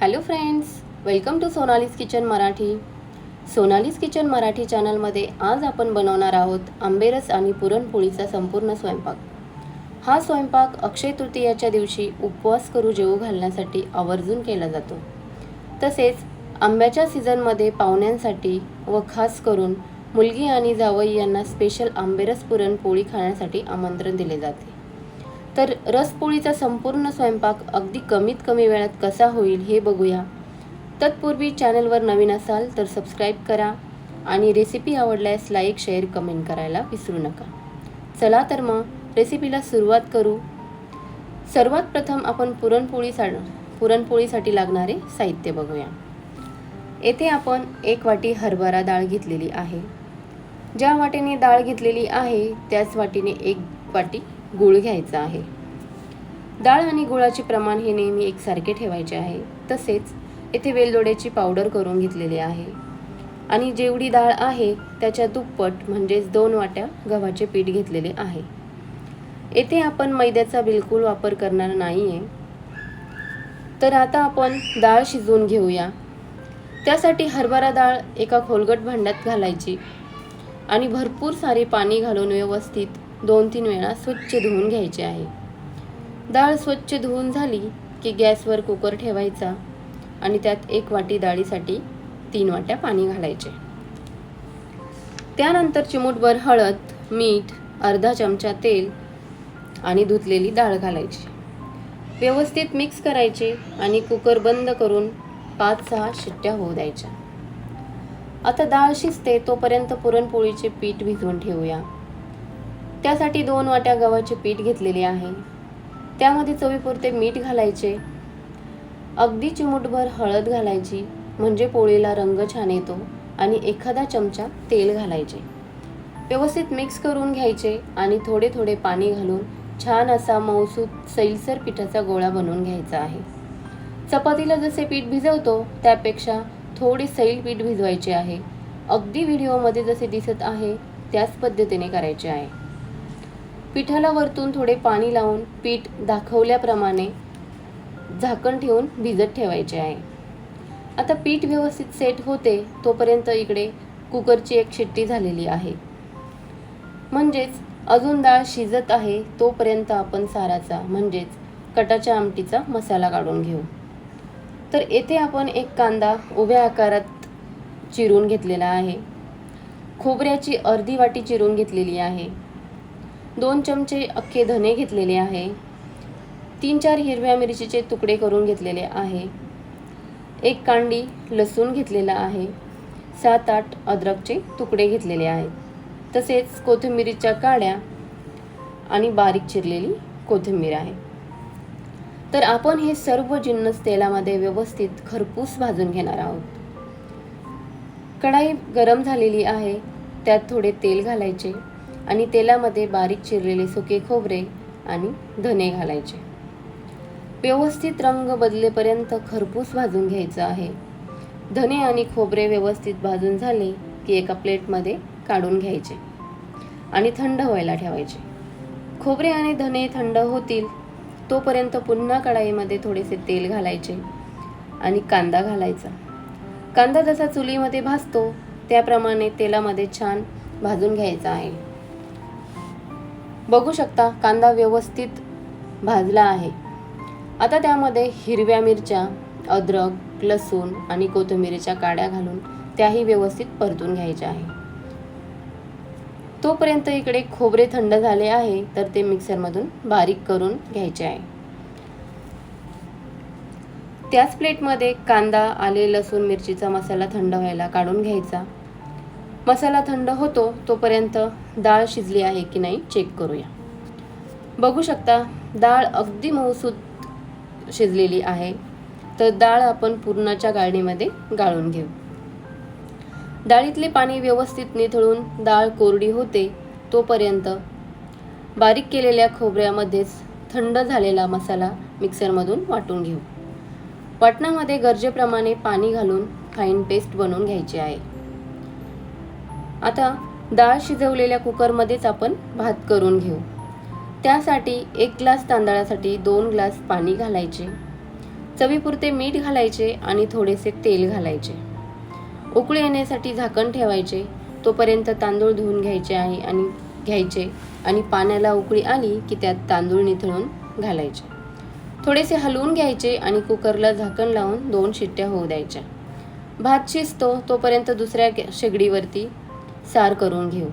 Hello friends welcome to Sonali's kitchen Marathi Sonali's kitchen Marathi चॅनलमध्ये आज आपण बनवणार आहोत आंबेरस आणि पुरणपोळीचा संपूर्ण स्वयंपाक. हा स्वयंपाक अक्षय तृतीयाच्या दिवशी उपवास करू जेवू घालण्यासाठी आवर्जून केला जातो. तसेच आंब्याच्या सीझनमध्ये पाहुण्यांसाठी व खास करून मुलगी आणि जावई यांना स्पेशल आंबेरस पुरणपोळी खाण्यासाठी आमंत्रण दिले जाते. तर रसपोळीचा संपूर्ण स्वयंपाक अगदी कमीत कमी वेळात कसा होईल हे बघूया. तत्पूर्वी चॅनलवर नवीन असाल तर सबस्क्राईब करा आणि रेसिपी आवडल्यास लाईक शेअर कमेंट करायला विसरू नका. चला तर मग रेसिपीला सुरुवात करू. सर्वात प्रथम आपण पुरणपोळी सा पुरणपोळीसाठी लागणारे साहित्य बघूया. येथे आपण एक वाटी हरभरा डाळ घेतलेली आहे. ज्या वाटीने डाळ घेतलेली आहे त्याच वाटीने एक वाटी गूळ घ्यायचा आहे. डाळ आणि गुळाचे प्रमाण हे नेहमी एकसारखे ठेवायचे आहे. तसेच येथे वेलदोड्याची पावडर करून घेतलेली आहे. आणि जेवढी डाळ आहे त्याच्या दुप्पट म्हणजेच दोन वाट्या गव्हाचे पीठ घेतलेले आहे. येथे आपण मैद्याचा बिलकुल वापर करणार नाही आहे तर आता आपण डाळ शिजवून घेऊया. त्यासाठी हरभरा डाळ एका खोलगट भांड्यात घालायची आणि भरपूर सारे पाणी घालून व्यवस्थित दोन तीन वेळा स्वच्छ धुवून घ्यायचे आहे. डाळ स्वच्छ धुवून झाली की गॅसवर कुकर ठेवायचा आणि त्यात एक वाटी डाळीसाठी तीन वाट्या पाणी घालायचे. त्यानंतर चिमूटभर हळद मीठ अर्धा चमचा तेल आणि धुतलेली डाळ घालायची. व्यवस्थित मिक्स करायचे आणि कुकर बंद करून पाच सहा शिट्ट्या होऊ द्यायच्या. आता डाळ शिजते तोपर्यंत पुरणपोळीचे पीठ भिजवून ठेवूया. त्यासाठी दोन वाट्या गव्हाचे पीठ घेतलेले आहे. त्यामध्ये चवीपुरते मीठ घालायचे. अगदी चिमूटभर हळद घालायची म्हणजे पोळीला रंग छान येतो आणि एखादा चमचा तेल घालायचे. व्यवस्थित मिक्स करून घ्यायचे आणि थोडे थोडे पाणी घालून छान असा मऊसूत सैलसर पिठाचा गोळा बनवून घ्यायचा आहे. चपातीला जसे पीठ भिजवतो त्यापेक्षा थोडे सैल पीठ भिजवायचे आहे. अगदी व्हिडिओमध्ये जसे दिसत आहे त्याच पद्धतीने करायचे आहे. पिठाला वरतून थोडे पाणी लावून पीठ दाखवल्याप्रमाणे झाकण ठेवून भिजत ठेवायचे आहे. आता पीठ व्यवस्थित सेट होते तोपर्यंत इकडे कुकरची एक शिट्टी झालेली आहे. म्हणजेच अजून डाळ शिजत आहे तोपर्यंत आपण साराचा म्हणजेच कटाच्या आमटीचा मसाला काढून घेऊ. तर येथे आपण एक कांदा उभ्या आकारात चिरून घेतलेला आहे. खोबऱ्याची अर्धी वाटी चिरून घेतलेली आहे. दोन चमचे अख्खे धने घेतलेले आहे. तीन चार हिरव्या मिरचीचे तुकडे करून घेतलेले आहे. एक कांडी लसूण घेतलेला आहे. सात आठ अद्रकचे तुकडे घेतलेले आहेत तसेच कोथिंबिरीच्या काड्या आणि बारीक चिरलेली कोथिंबीर आहे. तर आपण हे सर्व जिन्नस तेलामध्ये व्यवस्थित खरपूस भाजून घेणार आहोत. कढाई गरम झालेली आहे. त्यात थोडे तेल घालायचे. आणि तेलामध्ये बारीक चिरलेले सुके खोबरे आणि धने घालायचे. व्यवस्थित रंग बदलेपर्यंत खरपूस भाजून घ्यायचं आहे. धने आणि खोबरे व्यवस्थित भाजून झाले की एका प्लेटमध्ये काढून घ्यायचे आणि थंड व्हायला ठेवायचे. खोबरे आणि धने थंड होतील तोपर्यंत पुन्हा कढाईमध्ये थोडेसे तेल घालायचे आणि कांदा घालायचा. कांदा जसा चुलीमध्ये भाजतो त्याप्रमाणे तेलामध्ये छान भाजून घ्यायचा आहे. बघू शकता कांदा व्यवस्थित भाजला आहे. आता त्यामध्ये हिरव्या मिरच्या अद्रक लसूण आणि कोथिंबीरीच्या काड्या घालून त्याही व्यवस्थित परतून घ्यायच्या आहे. तोपर्यंत इकडे खोबरे थंड झाले आहे तर ते मिक्सरमधून बारीक करून घ्यायचे आहे. त्याच प्लेटमध्ये कांदा आले लसूण मिरचीचा मसाला थंड व्हायला काढून घ्यायचा. मसाला थंड होतो तोपर्यंत डाळ शिजली आहे की नाही चेक करूया. बघू शकता डाळ अगदी मऊसूत शिजलेली आहे. तर डाळ आपण पूर्णाच्या गाळणीमध्ये गाळून घेऊ. डाळीतले पाणी व्यवस्थित निथळून डाळ कोरडी होते तोपर्यंत बारीक केलेल्या खोबऱ्यामध्येच थंड झालेला मसाला मिक्सरमधून वाटून घेऊ. वाटणामध्ये गरजेप्रमाणे पाणी घालून फाईन पेस्ट बनवून घ्यायची आहे. आता डाळ शिजवलेल्या कुकरमध्येच आपण भात करून घेऊ. त्यासाठी एक ग्लास तांदळासाठी दोन ग्लास पाणी घालायचे. चवीपुरते मीठ घालायचे आणि थोडेसे तेल घालायचे. उकळी येण्यासाठी झाकण ठेवायचे. तोपर्यंत तांदूळ धुवून घ्यायचे आहे आणि घ्यायचे आणि पाण्याला उकळी आली की त्यात तांदूळ निथळून घालायचे. थोडेसे हलवून घ्यायचे आणि कुकरला झाकण लावून दोन शिट्ट्या होऊ द्यायच्या. भात शिजतो तोपर्यंत दुसऱ्या शेगडीवरती सार करून घेऊ.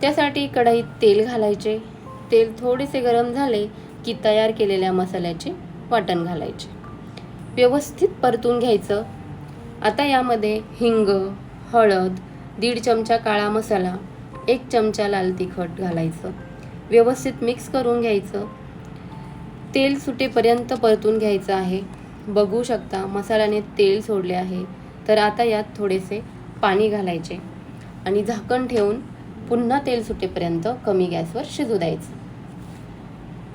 त्यासाठी कढईत तेल घालायचे. तेल थोडेसे गरम झाले की तयार केलेल्या मसाल्याचे वाटण घालायचे. व्यवस्थित परतून घ्यायचं. आता यामध्ये हिंग हळद दीड चमचा काळा मसाला एक चमचा लाल तिखट घालायचं. व्यवस्थित मिक्स करून घ्यायचं. तेल सुटेपर्यंत परतून घ्यायचं आहे. बघू शकता मसाल्याने तेल सोडले आहे. तर आता यात थोडेसे पाणी घालायचे. आणि झाकण ठेवून पुन्हा तेल सुटेपर्यंत कमी गॅसवर शिजू द्यायचं.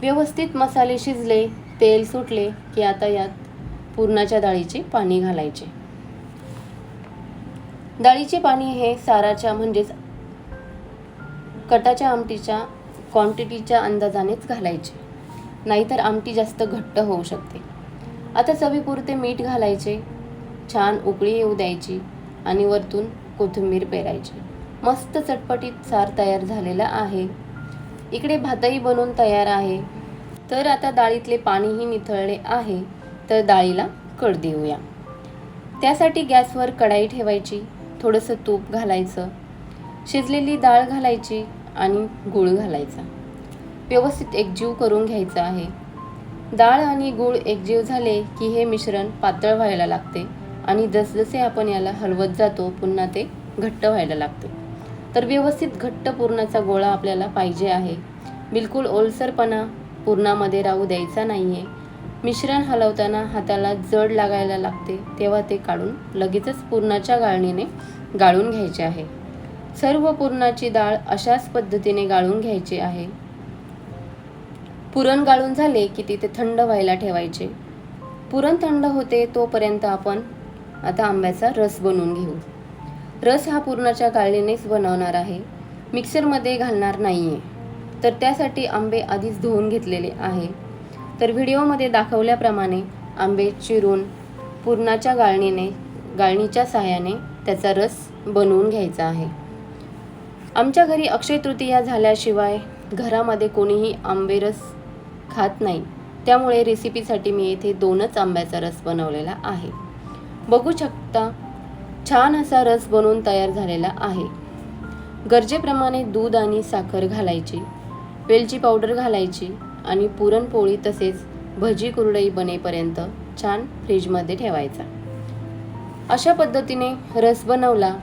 व्यवस्थित मसाले शिजले तेल सुटले की आता यात पुरणाच्या डाळीचे पाणी घालायचे. डाळीचे पाणी हे साराच्या म्हणजेच कटाच्या आमटीच्या क्वांटिटीच्या अंदाजानेच घालायचे. नाहीतर आमटी जास्त घट्ट होऊ शकते. आता चवीपुरते मीठ घालायचे. छान उकळी येऊ द्यायची आणि वरतून कोथिंबीर पेरायची. मस्त चटपटीत सार तयार झालेला आहे. इकडे भातही बनवून तयार आहे. तर आता डाळीतले पाणीही निथळले आहे. तर डाळीला कड देऊया. त्यासाठी गॅसवर कढाई ठेवायची. थोडंसं तूप घालायचं. शिजलेली डाळ घालायची आणि गूळ घालायचा. व्यवस्थित एकजीव करून घ्यायचा आहे. डाळ आणि गूळ एकजीव झाले की हे मिश्रण पातळ व्हायला लागते. आणि जसजसे आपण याला हलवत जातो पुन्हा ते घट्ट व्हायला लागते. तर व्यवस्थित घट्ट पुरणाचा गोळा आपल्याला पाहिजे आहे. बिलकुल ओलसरपणा पुरणामध्ये राहू द्यायचा नाही आहे मिश्रण हलवताना हाताला जड लागायला लागते तेव्हा ते काढून लगेचच पुरणाच्या गाळणीने गाळून घ्यायचे आहे. सर्व पुरणाची डाळ अशाच पद्धतीने गाळून घ्यायची आहे. पुरण गाळून झाले की तिथे थंड व्हायला ठेवायचे. पुरण थंड होते तोपर्यंत आपण आता आंब्याचा रस बनवून घेऊ. रस हा पुरणाच्या गाळणीनेच बनवणार आहे. मिक्सरमध्ये घालणार नाही आहे तर त्यासाठी आंबे आधीच धुवून घेतलेले आहे. तर व्हिडिओमध्ये दाखवल्याप्रमाणे आंबे चिरून पुरणाच्या गाळणीने गाळणीच्या सहाय्याने त्याचा रस बनवून घ्यायचा आहे. आमच्या घरी अक्षय तृतीया झाल्याशिवाय घरामध्ये कोणीही आंबे रस खात नाही. त्यामुळे रेसिपीसाठी मी येथे दोनच आंब्याचा रस बनवलेला आहे. बघू शकता छान असा रस बनवून तयार झालेला आहे. गरजेप्रमाणे दूध आणि साखर घालायची वेलची पावडर घालायची आणि पुरणपोळी तसेच भजी कुरडई बनेपर्यंत छान फ्रीजमध्ये ठेवायचा. अशा पद्धतीने रस बनवला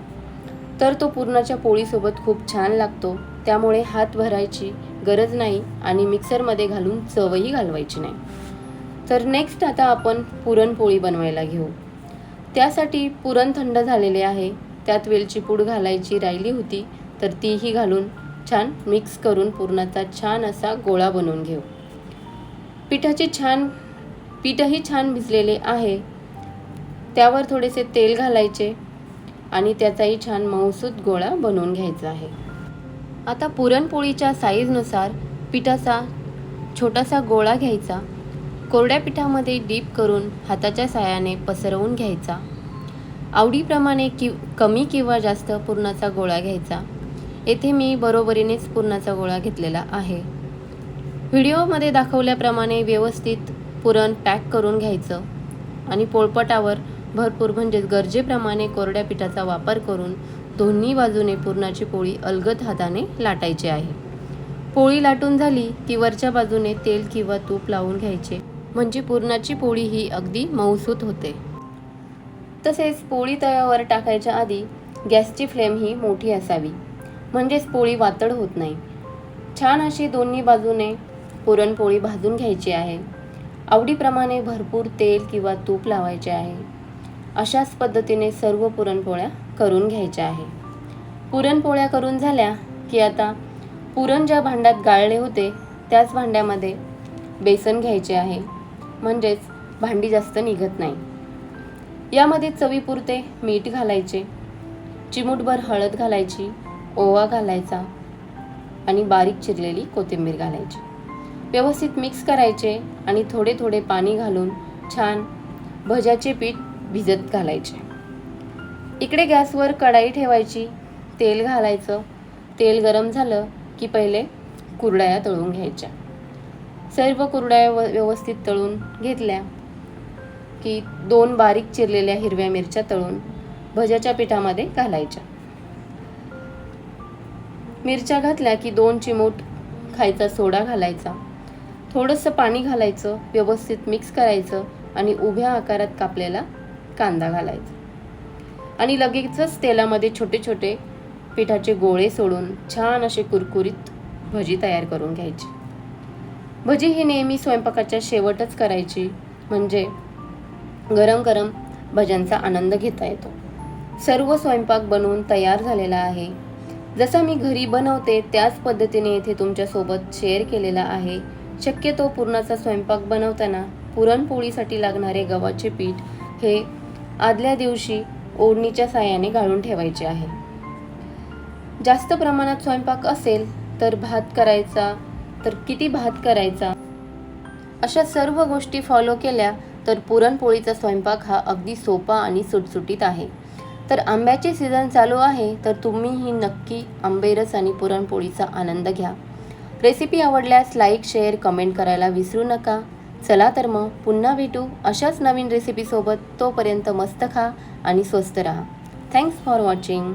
तर तो पुरणाच्या पोळीसोबत खूप छान लागतो. त्यामुळे हात भरायची गरज नाही आणि मिक्सरमध्ये घालून चवही घालवायची नाही. तर नेक्स्ट आता आपण पुरणपोळी बनवायला घेऊ. त्यासाठी पुरण थंड झालेले आहे. त्यात वेलची पूड घालायची राहिली होती तर तीही घालून छान मिक्स करून पुरणाचा छान असा गोळा बनवून घेऊ. पिठाचे छान पीठही छान भिजलेले आहे. त्यावर थोडेसे तेल घालायचे आणि त्याचाही छान मऊसूत गोळा बनवून घ्यायचा आहे. आता पुरणपोळीच्या साईजनुसार पिठाचा छोटासा गोळा घ्यायचा. कोरड्या पिठामध्ये डीप करून हाताच्या साह्याने पसरवून घ्यायचा. आवडीप्रमाणे कि कमी किंवा जास्त पुरणाचा गोळा घ्यायचा. येथे मी बरोबरीनेच पुरणाचा गोळा घेतलेला आहे. व्हिडिओमध्ये दाखवल्याप्रमाणे व्यवस्थित पुरण पॅक करून घ्यायचं आणि पोळपटावर भरपूर म्हणजेच गरजेप्रमाणे कोरड्या पिठाचा वापर करून दोन्ही बाजूने पुरणाची पोळी अलगद हाताने लाटायची आहे. पोळी लाटून झाली की वरच्या बाजूने तेल किंवा तूप लावून घ्यायचे. म्हणजे पुरणाची पोळी ही अगदी मऊसूत होते. तसेच पोळी तव्यावर टाकायच्या आधी गॅसची फ्लेम ही मोठी असावी. म्हणजेच पोळी वातड होत नाही. छान अशी दोन्ही बाजूने पुरणपोळी भाजून घ्यायची आहे. आवडीप्रमाणे भरपूर तेल किंवा तूप लावायचे आहे. अशाच पद्धतीने सर्व पुरणपोळ्या करून घ्यायच्या आहे. पुरणपोळ्या करून झाल्या की आता पुरण ज्या भांड्यात गाळले होते त्याच भांड्यामध्ये बेसन घ्यायचे आहे. म्हणजेच भांडी जास्त निघत नाही. यामध्ये चवीपुरते मीठ घालायचे चिमूटभर हळद घालायची ओवा घालायचा आणि बारीक चिरलेली कोथिंबीर घालायची. व्यवस्थित मिक्स करायचे आणि थोडे थोडे पाणी घालून छान भज्याचे पीठ भिजत घालायचे. इकडे गॅसवर कढाई ठेवायची तेल घालायचं. तेल गरम झालं की पहिले कुरडया तळून घ्यायच्या. सर्व कुरडया व्यवस्थित तळून घेतल्या. की दोन बारीक चिरलेल्या हिरव्या मिरच्या तळून भज्याच्या पिठामध्ये घालायच्या. मिरच्या घातल्या की दोन चिमूट खायचा सोडा घालायचा. थोडंसं पाणी घालायचं व्यवस्थित मिक्स करायचं आणि उभ्या आकारात कापलेला कांदा घालायचा. आणि लगेचच तेलामध्ये छोटे छोटे पिठाचे गोळे सोडून छान असे कुरकुरीत भजी तयार करून घ्यायची. भजी ही नेहमी स्वयंपाकाच्या शेवटच करायची म्हणजे गरम गरम भजनचा आनंद घेता येतो. सर्व स्वयंपाक बनवून तयार झालेला आहे. जसा मी घरी बनवते त्याच पद्धतीने येथे तुमच्यासोबत शेअर केलेला आहे. शक्यतो पुरणाचा स्वयंपाक बनवताना पुरणपोळीसाठी लागणारे गव्हाचे पीठ हे आदल्या दिवशी ओढणीच्या साह्याने गाळून ठेवायचे आहे. जास्त प्रमाणात स्वयंपाक असेल तर भात करायचा तर किती भात करायचा? अशा सर्व गोष्टी फॉलो केल्या तर पुरणपोळीचा स्वयंपाक हा अगदी सोपा आणि सुटसुटीत आहे. तर आंब्याचे सीझन चालू आहे तर तुम्हीही नक्की आंबेरस आणि पुरणपोळीचा आनंद घ्या. रेसिपी आवडल्यास लाईक शेअर कमेंट करायला विसरू नका. चला तर मग पुन्हा भेटू अशाच नवीन रेसिपीसोबत तोपर्यंत मस्त खा आणि स्वस्त राहा. Thanks for watching